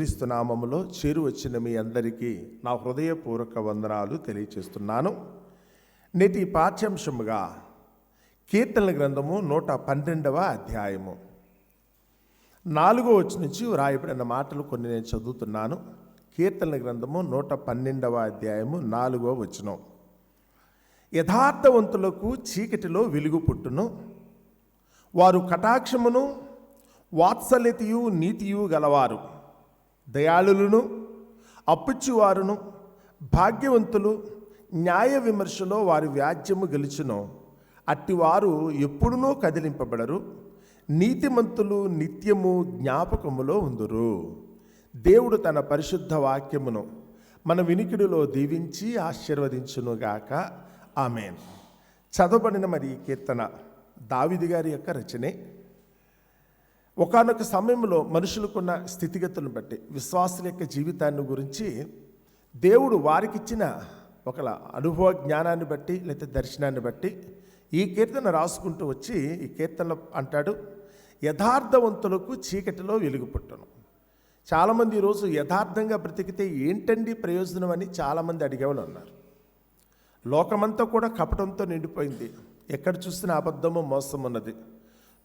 క్రీస్తు నామములో చేరు వచ్చిన మీ అందరికీ నా హృదయపూర్వక వందనాలు తెలియచేస్తున్నాను. నేటి పాఠ్యాంశముగా కీర్తన గ్రంథము నూట పన్నెండవ అధ్యాయము. నాలుగో వచ్చి నుంచి వ్రాయబడిన మాటలు కొన్ని నేను చదువుతున్నాను. కీర్తన గ్రంథము నూట పన్నెండవ అధ్యాయము నాలుగో వచనం. యథార్థవంతులకు చీకటిలో వెలుగు పుట్టును. వారు కటాక్షమును వాత్సల్యతయు నీతియు గలవారు. దయాళులను అప్పుచ్చువారును భాగ్యవంతులు న్యాయ విమర్శలో వారి వ్యాజ్యము గెలిచిన. అట్టివారు ఎప్పుడునో కదిలింపబడరు నీతిమంతులు నిత్యము జ్ఞాపకములో ఉందురు. దేవుడు తన పరిశుద్ధ వాక్యమును మన వినికిడిలో దీవించి ఆశీర్వదించునుగాక. ఆమెన్. చదవబడిన మరి కీర్తన దావిది గారి యొక్క రచనే. ఒకానొక సమయంలో మనుషులకున్న స్థితిగతులను బట్టి విశ్వాసుల యొక్క జీవితాన్ని గురించి దేవుడు వారికిచ్చిన ఒక అనుభవ జ్ఞానాన్ని బట్టి లేదా దర్శనాన్ని బట్టి ఈ కీర్తన రాసుకుంటూ వచ్చి ఈ కీర్తనలో అంటాడు యథార్థవంతులకు చీకటిలో వెలుగు పుట్టను చాలామంది ఈరోజు యథార్థంగా బ్రతికితే ఏంటండి ప్రయోజనం అని చాలామంది అడిగేవాళ్ళు ఉన్నారు. లోకమంతా కూడా కపటంతో నిండిపోయింది. ఎక్కడ చూసినా అబద్ధము మోసం ఉన్నది.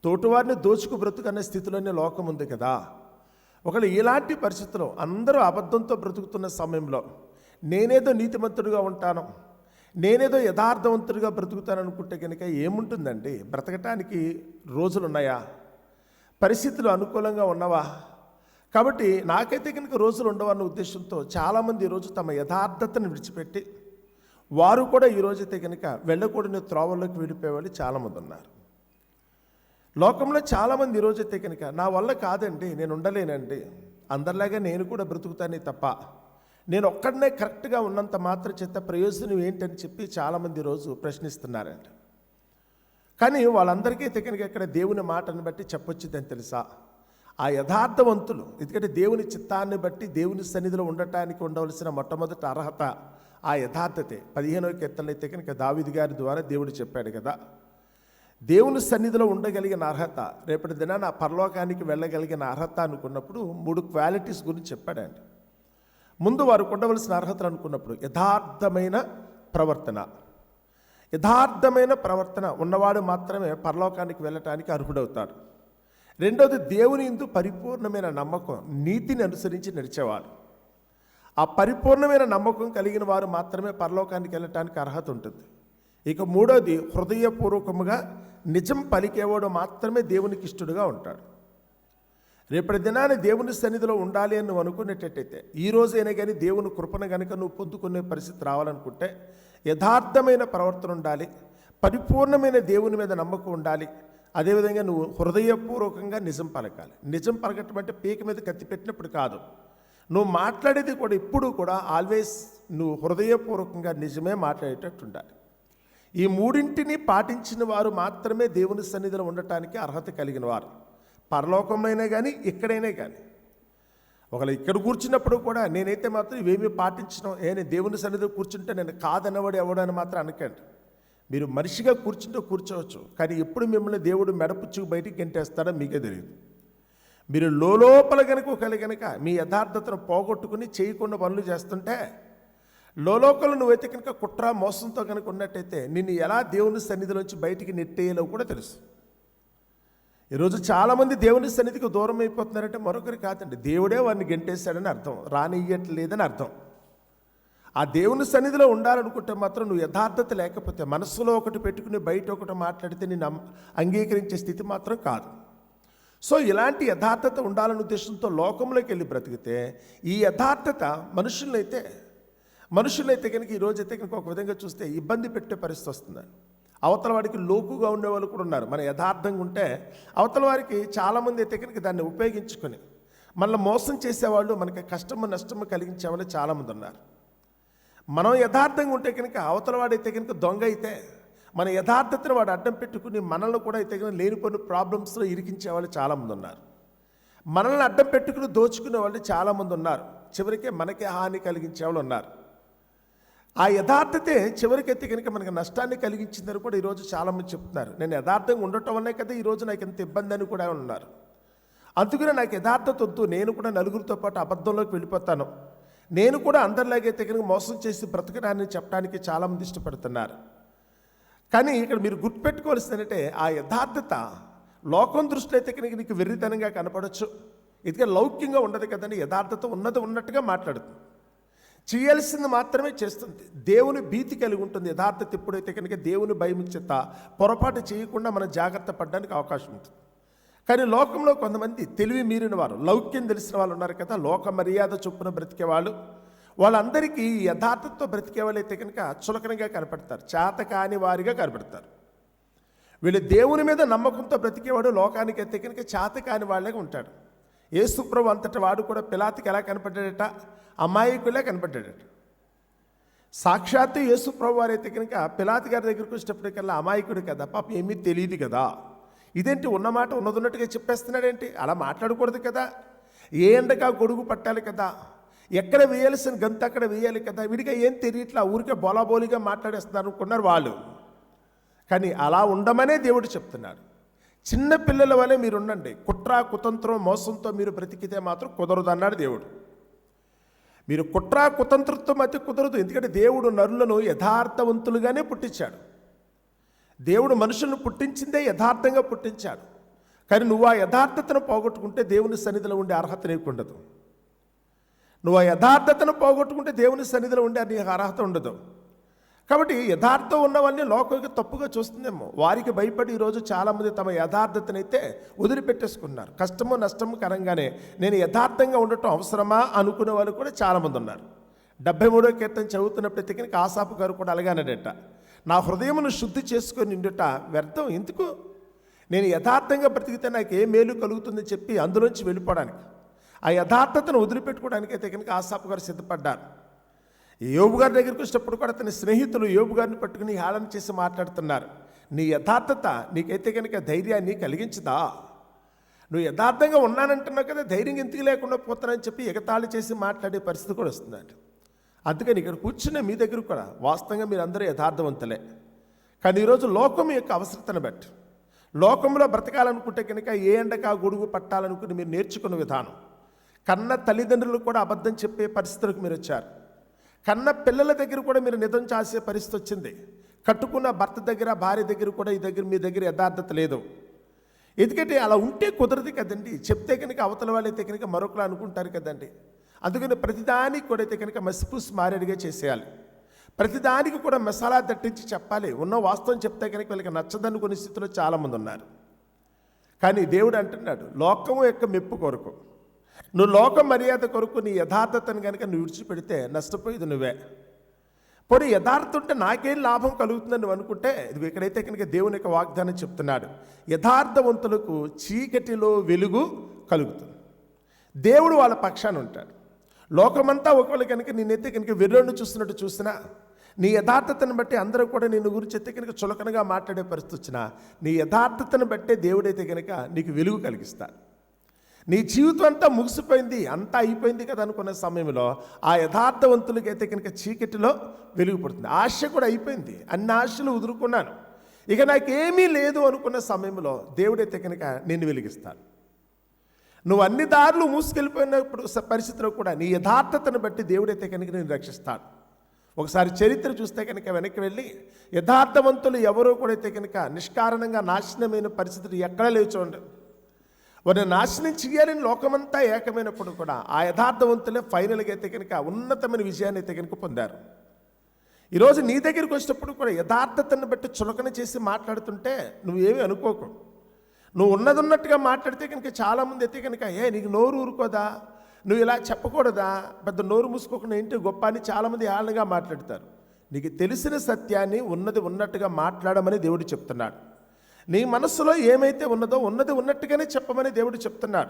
తోటివారిని దోచుకు బ్రతుకనే స్థితిలోనే లోకం ఉంది కదా. ఒకళ్ళు ఇలాంటి పరిస్థితుల్లో అందరూ అబద్ధంతో బ్రతుకుతున్న సమయంలో నేనేదో నీతిమంతుడిగా ఉంటాను నేనేదో యథార్థవంతుడిగా బ్రతుకుతాను అనుకుంటే కనుక ఏముంటుందండి? బ్రతకటానికి రోజులు ఉన్నాయా? పరిస్థితులు అనుకూలంగా ఉన్నవా? కాబట్టి నాకైతే కనుక రోజులు ఉండవన్న ఉద్దేశంతో చాలామంది ఈరోజు తమ యథార్థతను విడిచిపెట్టి వారు కూడా ఈరోజైతే కనుక వెళ్ళకూడని త్రోవల్లోకి విడిపోయేవాళ్ళు చాలామంది ఉన్నారు. లోకంలో చాలామంది ఈరోజైతే కనుక నా వల్ల కాదండి నేను ఉండలేనండి. అందరిలాగా నేను కూడా బ్రతుకుతానే తప్ప నేను ఒక్కడనే కరెక్ట్గా ఉన్నంత మాత్రం చేత ప్రయోజనం ఏంటని చెప్పి చాలామంది రోజు ప్రశ్నిస్తున్నారండి. కానీ వాళ్ళందరికీ అయితే కనుక ఇక్కడ దేవుని మాటను బట్టి చెప్పొచ్చుదని తెలుసా? ఆ యథార్థవంతులు ఎందుకంటే దేవుని చిత్తాన్ని బట్టి దేవుని సన్నిధిలో ఉండటానికి ఉండవలసిన మొట్టమొదటి అర్హత ఆ యథార్థతే. పదిహేనవ కీర్తనలు అయితే కనుక దావిది గారి ద్వారా దేవుడు చెప్పాడు కదా దేవుని సన్నిధిలో ఉండగలిగిన అర్హత రేపటి దినాన ఆ పరలోకానికి వెళ్ళగలిగిన అర్హత అనుకున్నప్పుడు మూడు క్వాలిటీస్ గురించి చెప్పాడండి. ముందు వారు ఉండవలసిన అర్హతలు అనుకున్నప్పుడు యథార్థమైన ప్రవర్తన. యథార్థమైన ప్రవర్తన ఉన్నవాడు మాత్రమే పరలోకానికి వెళ్ళటానికి అర్హుడవుతాడు. రెండోది దేవుని ఇందు పరిపూర్ణమైన నమ్మకం నీతిని అనుసరించి నడిచేవాడు. ఆ పరిపూర్ణమైన నమ్మకం కలిగిన వారు మాత్రమే పరలోకానికి వెళ్ళటానికి అర్హత ఉంటుంది. ఇక మూడోది హృదయపూర్వకముగా నిజం పలికేవాడు మాత్రమే దేవునికి ఇష్టడుగా ఉంటాడు. రేపటి దినాన దేవుని సన్నిధిలో ఉండాలి అని నువ్వు అనుకునేటట్టయితే ఈ రోజైనా కానీ దేవుని కృపను కనుక నువ్వు పొందుకునే పరిస్థితి రావాలనుకుంటే యథార్థమైన ప్రవర్తన ఉండాలి పరిపూర్ణమైన దేవుని మీద నమ్మకం ఉండాలి అదేవిధంగా నువ్వు హృదయపూర్వకంగా నిజం పలకాలి. నిజం పలకటం అంటే పీక మీద కత్తి పెట్టినప్పుడు కాదు. నువ్వు మాట్లాడేది కూడా ఇప్పుడు కూడా ఆల్వేస్ నువ్వు హృదయపూర్వకంగా నిజమే మాట్లాడేటట్టు ఉండాలి ఈ మూడింటిని పాటించిన వారు మాత్రమే దేవుని సన్నిధిలో ఉండటానికి అర్హత కలిగిన వారు. పరలోకంలోనే కానీ ఇక్కడైనా కానీ ఒకవేళ ఇక్కడ కూర్చున్నప్పుడు కూడా నేనైతే మాత్రం ఇవేమీ పాటించడం ఏ నేను దేవుని సన్నిధిలో కూర్చుంటే నేను కాదన్నవాడు ఎవడని మాత్రం అనకండి. మీరు మనిషిగా కూర్చుంటే కూర్చోవచ్చు కానీ ఎప్పుడు మిమ్మల్ని దేవుడు మెడపుచ్చుకు బయటికి గెంటేస్తాడో మీకే తెలియదు. మీరు లోపల కనుక ఒకవేళ కనుక మీ యథార్థతను పోగొట్టుకుని చేయకుండా పనులు చేస్తుంటే లోలోకలు అయితే కనుక కుట్ర మోసంతో కనుక ఉన్నట్టయితే నిన్ను ఎలా దేవుని సన్నిధిలోంచి బయటికి నెట్టేయాలో కూడా తెలుసు. ఈరోజు చాలామంది దేవుని సన్నిధికి దూరం అయిపోతున్నారంటే మరొకరు కాదండి. దేవుడే వారిని గెంటేశాడని అర్థం. రానియ్యట్లేదని అర్థం. ఆ దేవుని సన్నిధిలో ఉండాలనుకుంటే మాత్రం నువ్వు యథార్థత లేకపోతే మనస్సులో ఒకటి పెట్టుకుని బయట ఒకటి మాట్లాడితే నేను అంగీకరించే స్థితి మాత్రం కాదు. సో ఇలాంటి యథార్థత ఉండాలనే ఉద్దేశంతో లోకంలోకి వెళ్ళి బ్రతికితే ఈ యథార్థత మనుషులనైతే మనుషులైతే కనుక ఈ రోజు అయితే కనుక ఒక విధంగా చూస్తే ఇబ్బంది పెట్టే పరిస్థితి వస్తుంది అవతల వాడికి లోకుగా ఉండే వాళ్ళు కూడా ఉన్నారు. మన యథార్థంగా ఉంటే అవతల వారికి చాలామంది అయితే కనుక దాన్ని ఉపయోగించుకొని మనల్ని మోసం చేసేవాళ్ళు మనకి కష్టము నష్టము కలిగించే వాళ్ళు చాలామంది ఉన్నారు. మనం యథార్థంగా ఉంటే కనుక అవతల వాడైతే కనుక దొంగ అయితే మన యథార్థతను వాడు అడ్డం పెట్టుకుని మనల్ని కూడా అయితే కనుక లేనిపోయిన ప్రాబ్లమ్స్లో ఇరికించే వాళ్ళు చాలామంది ఉన్నారు. మనల్ని అడ్డం పెట్టుకుని దోచుకునే వాళ్ళు చాలామంది ఉన్నారు. చివరికే మనకే హాని కలిగించే వాళ్ళు ఉన్నారు. ఆ యథార్థతే చివరికైతే కనుక మనకి నష్టాన్ని కలిగించిందని కూడా ఈరోజు చాలామంది చెప్తున్నారు. నేను యథార్థంగా ఉండటం వల్లే కదా ఈరోజు నాకు ఎంత ఇబ్బంది అని కూడా ఉన్నారు. అందుకనే నాకు యథార్థత వద్దు. నేను కూడా నలుగురితో పాటు అబద్ధంలోకి వెళ్ళిపోతాను. నేను కూడా అందరిలాగైతే కనుక మోసం చేసి బ్రతకడాన్ని చెప్పడానికి చాలామంది ఇష్టపడుతున్నారు. కానీ ఇక్కడ మీరు గుర్తుపెట్టుకోవాల్సిందంటే ఆ యథార్థత లోకం దృష్టిలో అయితే కనుక నీకు వెర్రితనంగా కనపడవచ్చు ఇదిగా లౌక్యంగా ఉండదు కదండి. యథార్థత ఉన్నది ఉన్నట్టుగా మాట్లాడుతుంది. చేయాల్సింది మాత్రమే చేస్తుంది. దేవుని భీతి కలిగి ఉంటుంది. యథార్థత ఎప్పుడైతే కనుక దేవుని భయం చేత పొరపాటు చేయకుండా మనం జాగ్రత్త పడడానికి అవకాశం ఉంటుంది. కానీ లోకంలో కొంతమంది తెలివి మీరిన వారు లౌక్యం తెలిసిన వాళ్ళు ఉన్నారు కదా లోక మర్యాద చొప్పున బ్రతికే వాళ్ళు. వాళ్ళందరికీ యథార్థతో బ్రతికే వాళ్ళు అయితే కనుక చులకనగా కనపడతారు. చేత కాని వారిగా కనపడతారు. వీళ్ళు దేవుని మీద నమ్మకంతో బ్రతికేవాడు లోకానికి అయితే కనుక చేత కాని వాళ్ళగా ఉంటాడు. ఏసుప్రభు అంతటి వాడు కూడా పిలాతికి ఎలా కనపడ్డాడట? అమాయకులే కనపడ్డాడట సాక్షాత్తు యేసు ప్రభు వారైతే కనుక పిలాతి గారి దగ్గరికి వచ్చేటప్పటికల్లా అమాయకుడు కదా పాప ఏమీ తెలియదు కదా. ఇదేంటి ఉన్నమాట ఉన్నది ఉన్నట్టుగా చెప్పేస్తున్నాడేంటి? అలా మాట్లాడకూడదు కదా. ఏ ఎండగా గొడుగు పట్టాలి కదా. ఎక్కడ వేయాల్సిన గంత అక్కడ వేయాలి కదా. విడిగా ఏం తెలియట్లా ఊరికే బోలాబోలిగా మాట్లాడేస్తున్నారు అనుకున్నారు వాళ్ళు. కానీ అలా ఉండమనే దేవుడు చెప్తున్నాడు. చిన్న పిల్లల వలె మీరు ఉండండి కుట్ర కుతంత్రం మోసంతో మీరు బ్రతికితే మాత్రం కుదరదు అన్నాడు దేవుడు. మీరు కుట్ర కుతంత్రత్వం అయితే కుదరదు. ఎందుకంటే దేవుడు నరులను యథార్థవంతులుగానే పుట్టించాడు. దేవుడు మనుషులను పుట్టించిందే యథార్థంగా పుట్టించాడు. కానీ నువ్వు ఆ యథార్థతను పోగొట్టుకుంటే దేవుని సన్నిధిలో ఉండే అర్హత నీకు ఉండదు. నువ్వు ఆ యథార్థతను పోగొట్టుకుంటే దేవుని సన్నిధిలో ఉండే నీకు అర్హత ఉండదు. కాబట్టి యథార్థం ఉన్నవన్నీ లోకంకి తప్పుగా చూస్తుందేమో. వారికి భయపడి ఈరోజు చాలామంది తమ యథార్థతనైతే వదిలిపెట్టేసుకున్నారు. కష్టము నష్టము కరంగానే నేను యథార్థంగా ఉండటం అవసరమా అనుకునే వాళ్ళు కూడా చాలామంది ఉన్నారు. డెబ్బై మూడో కీర్తన చదువుతున్నప్పుడు తెగినకి గారు కూడా అలాగనడట నా హృదయమును శుద్ధి చేసుకొని నిండుట వ్యర్థం ఎందుకు? నేను యథార్థంగా బ్రతికితే నాకు ఏ మేలు కలుగుతుందని చెప్పి అందులోంచి వెళ్ళిపోవడానికి. ఆ యథార్థతను వదిలిపెట్టుకోవడానికి అయితే కనుక ఆసాపు గారు సిద్ధపడ్డారు. యోబు గారి దగ్గరికి వచ్చినప్పుడు కూడా అతని స్నేహితులు యోబు గారిని పట్టుకుని హేళన చేసి మాట్లాడుతున్నారు. నీ యథార్థత నీకైతే కనుక ధైర్యాన్ని కలిగించదా? నువ్వు యథార్థంగా ఉన్నానంటున్నావు కదా ధైర్యం ఎందుకు లేకుండా పోతానని చెప్పి ఎగతాళి చేసి మాట్లాడే పరిస్థితి కూడా వస్తుందండి అందుకని ఇక్కడ కూర్చున్న మీ దగ్గర కూడా వాస్తవంగా మీరు అందరూ యథార్థవంతులే. కానీ ఈరోజు లోకం యొక్క అవసరతను బట్టి లోకంలో బ్రతకాలనుకుంటే కనుక ఏ ఎండక గొడుగు పట్టాలనుకుని మీరు నేర్చుకున్న విధానం కన్న తల్లిదండ్రులు కూడా అబద్ధం చెప్పే పరిస్థితులకు మీరు వచ్చారు. కన్న పిల్లల దగ్గర కూడా మీరు నిజం చేసే పరిస్థితి వచ్చింది. కట్టుకున్న భర్త దగ్గర భార్య దగ్గర కూడా ఈ దగ్గర మీ దగ్గర యథార్థత లేదు. ఎందుకంటే అలా ఉంటే కుదరదు కదండి. చెప్తే కనుక అవతల వాళ్ళైతే కనుక మరొకరు అనుకుంటారు కదండి. అందుకని ప్రతిదానికి కూడా అయితే కనుక మసిపూసి మారేడుగా చేసేయాలి. ప్రతిదానికి కూడా మసాలా దట్టించి చెప్పాలి. ఉన్న వాస్తవం చెప్తే కనుక వీళ్ళకి నచ్చదని కొన్ని స్థితిలో చాలామంది ఉన్నారు. కానీ దేవుడు అంటున్నాడు లోకము యొక్క మెప్పు కొరకు నువ్వు లోక మర్యాద కొరకు నీ యథార్థతను కనుక నువ్వు విడిచిపెడితే నష్టపోయేది నువ్వే. పోనీ యథార్థ ఉంటే నాకేం లాభం కలుగుతుందని నువ్వు అనుకుంటే ఇది ఇక్కడైతే కనుక దేవుని యొక్క వాగ్దానం చెప్తున్నాడు. యథార్థవంతులకు చీకటిలో వెలుగు కలుగుతుంది. దేవుడు వాళ్ళ పక్షాన ఉంటాడు. లోకమంతా ఒకవేళ కనుక నేనైతే కనుక వెర్రోడిని చూస్తున్నట్టు చూసినా నీ యథార్థతను బట్టి అందరూ కూడా నిన్ను గురించి అయితే కనుక చులకనగా మాట్లాడే పరిస్థితి వచ్చినా నీ యథార్థతను బట్టే దేవుడైతే కనుక నీకు వెలుగు కలిగిస్తాడు. నీ జీవితం అంతా ముగిసిపోయింది అంతా అయిపోయింది కదా అనుకున్న సమయంలో ఆ యథార్థవంతులకి అయితే కనుక చీకటిలో వెలుగుపడుతుంది. ఆశ కూడా అయిపోయింది. అన్ని ఆశలు ఉదురుకున్నాను ఇక నాకేమీ లేదు అనుకున్న సమయంలో దేవుడైతే కనుక నిన్ను వెలిగిస్తాను నువ్వు అన్ని దారులు మూసుకెళ్ళిపోయినప్పుడు పరిస్థితిలో కూడా నీ యథార్థతను బట్టి దేవుడైతే కనుక నేను రక్షిస్తాను ఒకసారి చరిత్ర చూస్తే కనుక వెనక్కి వెళ్ళి యథార్థవంతులు ఎవరో కూడా అయితే కనుక నిష్కారణంగా నాశనమైన పరిస్థితులు ఎక్కడా లేవు చూడండి వారిని నాశనం చేయాలని లోకమంతా ఏకమైనప్పుడు కూడా ఆ యథార్థవంతులే ఫైనల్గా అయితే కనుక ఉన్నతమైన విజయాన్ని అయితే కనుక పొందారు. ఈరోజు నీ దగ్గరికి వచ్చినప్పుడు కూడా యథార్థతను బట్టి చులకన చేసి మాట్లాడుతుంటే నువ్వేమీ అనుకోకు. నువ్వు ఉన్నది ఉన్నట్టుగా మాట్లాడితే కనుక చాలామంది అయితే కనుక ఏ నీకు నోరు ఊరుకోదా? నువ్వు ఇలా చెప్పకూడదా? పెద్ద నోరు మూసుకోకుండా ఏంటి గొప్ప? అని చాలామంది ఆళ్ళగా మాట్లాడతారు. నీకు తెలిసిన సత్యాన్ని ఉన్నది ఉన్నట్టుగా మాట్లాడమని దేవుడు చెప్తున్నాడు. నీ మనస్సులో ఏమైతే ఉన్నదో ఉన్నది ఉన్నట్టుగానే చెప్పమని దేవుడు చెప్తున్నాడు.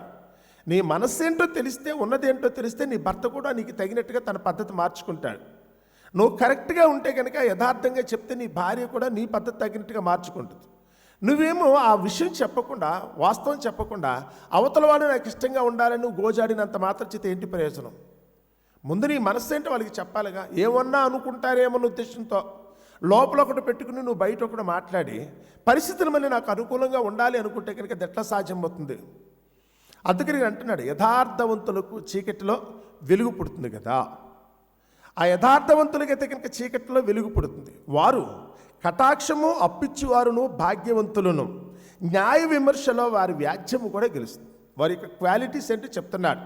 నీ మనస్సు ఏంటో తెలిస్తే ఉన్నదేంటో తెలిస్తే నీ భర్త కూడా నీకు తగినట్టుగా తన పద్ధతి మార్చుకుంటాడు. నువ్వు కరెక్ట్గా ఉంటే కనుక యథార్థంగా చెప్తే నీ భార్య కూడా నీ పద్ధతి తగినట్టుగా మార్చుకుంటుంది. నువ్వేమో ఆ విషయం చెప్పకుండా వాస్తవం చెప్పకుండా అవతల వాడు నాకు ఇష్టంగా ఉండాలని నువ్వు గోజాడినంత మాత్రం చేత ఏంటి ప్రయోజనం? ముందు నీ మనస్సు ఏంటో వాళ్ళకి చెప్పాలిగా. ఏమన్నా అనుకుంటారేమన్న ఉద్దేశంతో. లోపల ఒకటి పెట్టుకుని నువ్వు బయట ఒకటి మాట్లాడి పరిస్థితులు మళ్ళీ నాకు అనుకూలంగా ఉండాలి అనుకుంటే కనుక అది సాధ్యం అవుతుంది? అందుకని అంటున్నాడు యథార్థవంతులకు చీకటిలో వెలుగు పుడుతుంది కదా. ఆ యథార్థవంతులకైతే కనుక చీకటిలో వెలుగు పుడుతుంది. వారు కటాక్షము అప్పిచ్చువారును భాగ్యవంతులను. న్యాయ విమర్శలో వారి వ్యాజ్యము కూడా గెలుస్తుంది. వారి యొక్క క్వాలిటీస్ ఏంటో చెప్తున్నాడు.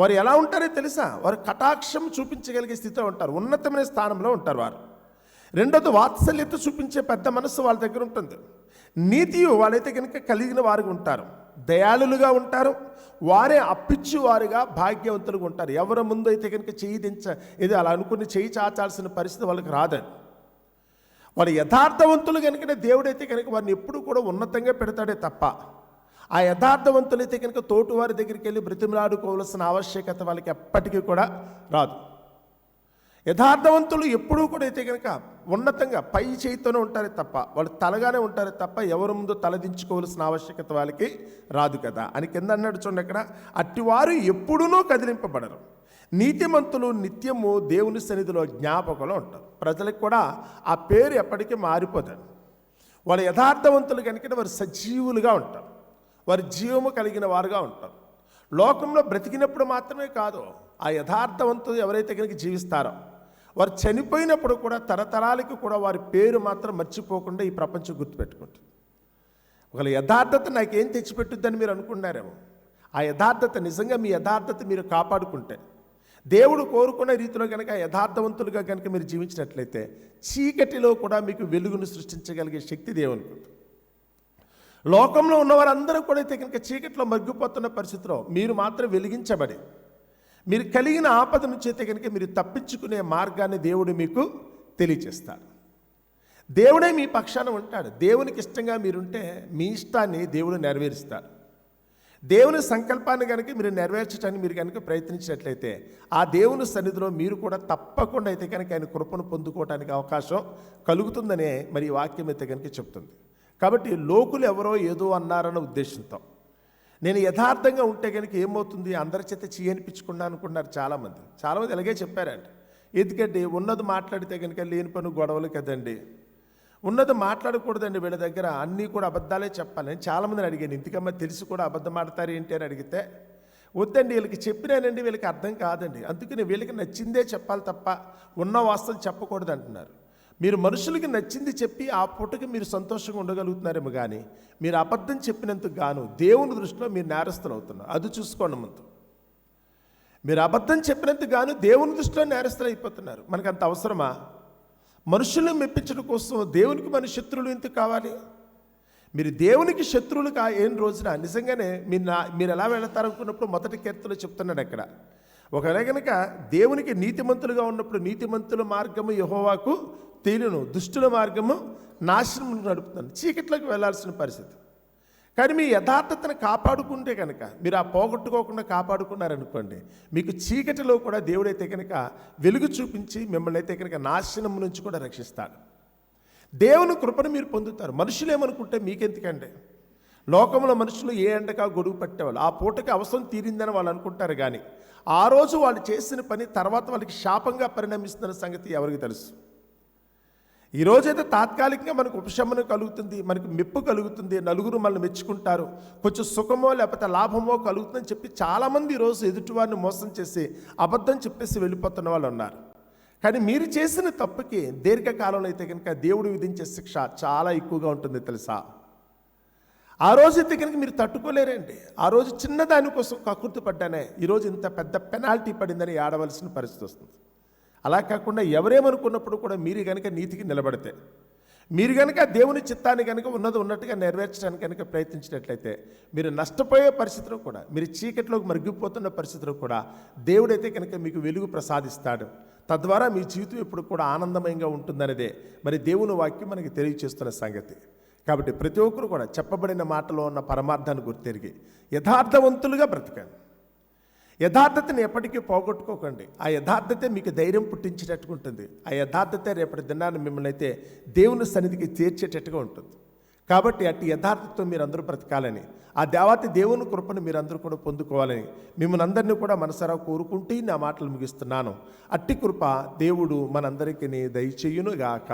వారు ఎలా ఉంటారో తెలుసా? వారు కటాక్షం చూపించగలిగే స్థితిలో ఉంటారు ఉన్నతమైన స్థానంలో ఉంటారు వారు. రెండోది వాత్సల్యత చూపించే పెద్ద మనస్సు వాళ్ళ దగ్గర ఉంటుంది. నీతియు వాళ్ళైతే కనుక కలిగిన వారుగా ఉంటారు. దయాళులుగా ఉంటారు. వారే అప్పిచ్చేవారుగా భాగ్యవంతులుగా ఉంటారు. ఎవరి ముందు అయితే కనుక చేయి దించ ఇది అలా అనుకుని చేయి చాచాల్సిన పరిస్థితి వాళ్ళకి రాదని వారు యథార్థవంతులు కనుకనే దేవుడైతే కనుక వారిని ఎప్పుడు కూడా ఉన్నతంగా పెడతాడే తప్ప ఆ యథార్థవంతులైతే కనుక తోటివారి దగ్గరికి వెళ్ళి బ్రతిమలాడుకోవాల్సిన ఆవశ్యకత వాళ్ళకి ఎప్పటికీ కూడా రాదు. యథార్థవంతులు ఎప్పుడూ కూడా అయితే కనుక ఉన్నతంగా పై చేయితోనే ఉంటారే తప్ప వాళ్ళు తలగానే ఉంటారే తప్ప ఎవరి ముందు తలదించుకోవాల్సిన ఆవశ్యకత వాళ్ళకి రాదు కదా. అని కింద అన్నాడు చూడండి అక్కడ అట్టివారు ఎప్పుడూనూ కదిలింపబడరు. నీతిమంతులు నిత్యము దేవుని సన్నిధిలో జ్ఞాపకంలో ఉంటారు. ప్రజలకు కూడా ఆ పేరు ఎప్పటికీ మారిపోతారు వాళ్ళు యథార్థవంతులు కనుక వారు సజీవులుగా ఉంటారు. వారి జీవము కలిగిన వారుగా ఉంటారు. లోకంలో బ్రతికినప్పుడు మాత్రమే కాదు ఆ యథార్థవంతులు ఎవరైతే కనుక జీవిస్తారో వారు చనిపోయినప్పుడు కూడా తరతరాలకి కూడా వారి పేరు మాత్రం మర్చిపోకుండా ఈ ప్రపంచం గుర్తుపెట్టుకుంటుంది. ఒకవేళ యథార్థత నాకేం తెచ్చిపెట్టుద్దని మీరు అనుకున్నారేమో ఆ యథార్థత నిజంగా మీ యథార్థత మీరు కాపాడుకుంటే దేవుడు కోరుకున్న రీతిలో కనుక యథార్థవంతులుగా కనుక మీరు జీవించినట్లయితే చీకటిలో కూడా మీకు వెలుగును సృష్టించగలిగే శక్తి దేవునికి లోకంలో ఉన్నవారందరూ కూడా అయితే కనుక చీకట్లో మగ్గిపోతున్న పరిస్థితిలో మీరు మాత్రం వెలిగించబడి మీరు కలిగిన ఆపద నుంచి అయితే కనుక మీరు తప్పించుకునే మార్గాన్ని దేవుడు మీకు తెలియచేస్తాడు దేవుడే మీ పక్షాన ఉంటాడు. దేవునికి ఇష్టంగా మీరుంటే మీ ఇష్టాన్ని దేవుడు నెరవేరుస్తాడు. దేవుని సంకల్పాన్ని కనుక మీరు నెరవేర్చడానికి మీరు కనుక ప్రయత్నించినట్లయితే ఆ దేవుని సన్నిధిలో మీరు కూడా తప్పకుండా అయితే కనుక ఆయన కృపను పొందుకోవడానికి అవకాశం కలుగుతుందనే మరి వాక్యం అయితే కనుక చెప్తుంది. కాబట్టి లోకులు ఎవరో ఏదో అన్నారన్న ఉద్దేశంతో నేను యథార్థంగా ఉంటే కనుక ఏమవుతుంది? అందరి చేత చేయనిపించుకున్నా అనుకున్నారు చాలామంది. చాలామంది ఇలాగే చెప్పారండి. ఎందుకంటే ఉన్నది మాట్లాడితే కనుక లేని పని గొడవలు కదండి. ఉన్నది మాట్లాడకూడదండి వీళ్ళ దగ్గర. అన్నీ కూడా అబద్ధాలే చెప్పాలి. నేను చాలామందిని అడిగాను. ఇంతకమ్మా తెలిసి కూడా అబద్ధం ఆడతారు ఏంటి అని అడిగితే వద్దండి వీళ్ళకి చెప్పినానండి వీళ్ళకి అర్థం కాదండి. అందుకని వీళ్ళకి నచ్చిందే చెప్పాలి తప్ప ఉన్న వాస్తవం చెప్పకూడదు అంటున్నారు. మీరు మనుషులకి నచ్చింది చెప్పి ఆ పూటకి మీరు సంతోషంగా ఉండగలుగుతున్నారేమో కానీ మీరు అబద్ధం చెప్పినందుకు గాను దేవుని దృష్టిలో మీరు నేరస్తులు అవుతున్నారు. అది చూసుకోండి ముందు. మీరు అబద్ధం చెప్పినందుకు గాను దేవుని దృష్టిలో నేరస్తులు అయిపోతున్నారు. మనకు అంత అవసరమా? మనుషులను మెప్పించడం కోసం దేవునికి మన శత్రువులు ఎందుకు కావాలి? మీరు దేవునికి శత్రువులు కా ఏం రోజున? నిజంగానే మీరు నా మీరు ఎలా వెళతారనుకున్నప్పుడు మొదటి కీర్తనలో చెప్తున్నాడు అక్కడ. ఒకవేళ కనుక దేవునికి నీతిమంతులుగా ఉన్నప్పుడు నీతిమంతుల మార్గము యహోవాకు తెలియను దుష్టుల మార్గము నాశనం నడుపుతుంది. చీకట్లోకి వెళ్ళాల్సిన పరిస్థితి. కానీ మీ యథార్థతను కాపాడుకుంటే కనుక మీరు ఆ పోగొట్టుకోకుండా కాపాడుకున్నారనుకోండి మీకు చీకటిలో కూడా దేవుడైతే కనుక వెలుగు చూపించి మిమ్మల్ని అయితే కనుక నాశనం నుంచి కూడా రక్షిస్తాడు. దేవుని కృపను మీరు పొందుతారు. మనుషులు ఏమనుకుంటే మీకెందుకండి? లోకంలో మనుషులు ఏ ఎండగా గొడుగు పట్టేవాళ్ళు? ఆ పూటకి అవసరం తీరిందని వాళ్ళు అనుకుంటారు కానీ ఆ రోజు వాళ్ళు చేసిన పని తర్వాత వాళ్ళకి శాపంగా పరిణమిస్తున్న సంగతి ఎవరికి తెలుసు? ఈరోజైతే తాత్కాలికంగా మనకు ఉపశమనం కలుగుతుంది మనకు మెప్పు కలుగుతుంది నలుగురు మనల్ని మెచ్చుకుంటారు. కొంచెం సుఖమో లేకపోతే లాభమో కలుగుతుందని చెప్పి చాలామంది ఈరోజు ఎదుటివారిని మోసం చేసి అబద్ధం చెప్పేసి వెళ్ళిపోతున్న వాళ్ళు ఉన్నారు. కానీ మీరు చేసిన తప్పుకి దీర్ఘకాలంలో అయితే కనుక దేవుడు విధించే శిక్ష చాలా ఎక్కువగా ఉంటుంది తెలుసా? ఆ రోజు అయితే కనుక మీరు తట్టుకోలేరండి. ఆ రోజు చిన్నదానికోసం కకృతి పడ్డానే ఈరోజు ఇంత పెద్ద పెనాల్టీ పడిందని ఆడవలసిన పరిస్థితి వస్తుంది. అలా కాకుండా ఎవరేమనుకున్నప్పుడు కూడా మీరు కనుక నీతికి నిలబడితే మీరు కనుక దేవుని చిత్తాన్ని కనుక ఉన్నది ఉన్నట్టుగా నెరవేర్చడానికి కనుక ప్రయత్నించినట్లయితే మీరు నష్టపోయే పరిస్థితిలో కూడా మీరు చీకట్లోకి మరిగిపోతున్న పరిస్థితిలో కూడా దేవుడైతే కనుక మీకు వెలుగు ప్రసాదిస్తాడు. తద్వారా మీ జీవితం ఎప్పుడు కూడా ఆనందమయంగా ఉంటుందనేదే మరి దేవుని వాక్యం మనకి తెలియచేస్తున్న సంగతి. కాబట్టి ప్రతి ఒక్కరు కూడా చెప్పబడిన మాటలో ఉన్న పరమార్థాన్ని గుర్తెరిగి యథార్థవంతులుగా బ్రతకండి. యథార్థతను ఎప్పటికీ పోగొట్టుకోకండి. ఆ యథార్థతే మీకు ధైర్యం పుట్టించేటట్టుగా ఉంటుంది. ఆ యథార్థతే రేపటి దినాన్ని మిమ్మల్ని అయితే దేవుని సన్నిధికి చేర్చేటట్టుగా ఉంటుంది. కాబట్టి అట్టి యథార్థతో మీరు అందరూ బ్రతకాలని ఆ దేవాతి దేవుని కృపను మీరందరూ కూడా పొందుకోవాలని మిమ్మల్ని అందరినీ కూడా మనసరా కోరుకుంటూ నా మాటలు ముగిస్తున్నాను. అట్టి కృప దేవుడు మనందరికీ దయచేయునుగాక.